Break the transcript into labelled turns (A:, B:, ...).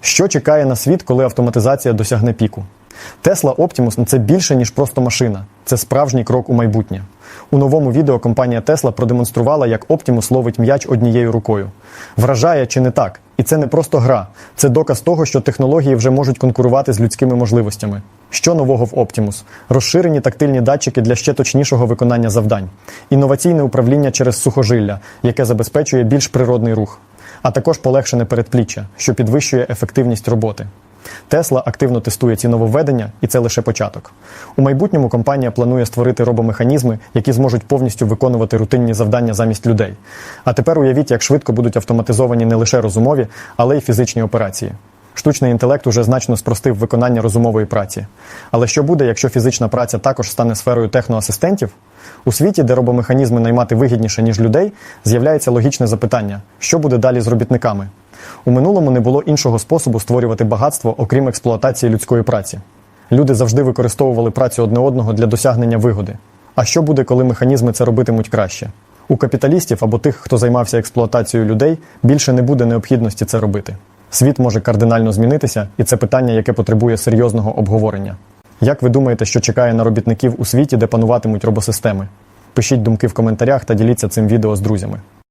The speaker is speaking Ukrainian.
A: Що чекає на світ, коли автоматизація досягне піку? Tesla Optimus – це більше, ніж просто машина. Це справжній крок у майбутнє. У новому відео компанія Tesla продемонструвала, як Optimus ловить м'яч однією рукою. Вражає чи не так? І це не просто гра, це доказ того, що технології вже можуть конкурувати з людськими можливостями. Що нового в Optimus? Розширені тактильні датчики для ще точнішого виконання завдань, інноваційне управління через сухожилля, яке забезпечує більш природний рух, а також полегшене передпліччя, що підвищує ефективність роботи. Тесла активно тестує ці нововведення, і це лише початок. У майбутньому компанія планує створити робомеханізми, які зможуть повністю виконувати рутинні завдання замість людей. А тепер уявіть, як швидко будуть автоматизовані не лише розумові, але й фізичні операції. Штучний інтелект уже значно спростив виконання розумової праці. Але що буде, якщо фізична праця також стане сферою техноасистентів? У світі, де робомеханізми наймати вигідніше, ніж людей, з'являється логічне запитання: що буде далі з робітниками? У минулому не було іншого способу створювати багатство, окрім експлуатації людської праці. Люди завжди використовували працю одне одного для досягнення вигоди. А що буде, коли механізми це робитимуть краще? У капіталістів або тих, хто займався експлуатацією людей, більше не буде необхідності це робити. Світ може кардинально змінитися, і це питання, яке потребує серйозного обговорення. Як ви думаєте, що чекає на робітників у світі, де пануватимуть робосистеми? Пишіть думки в коментарях та діліться цим відео з друзями.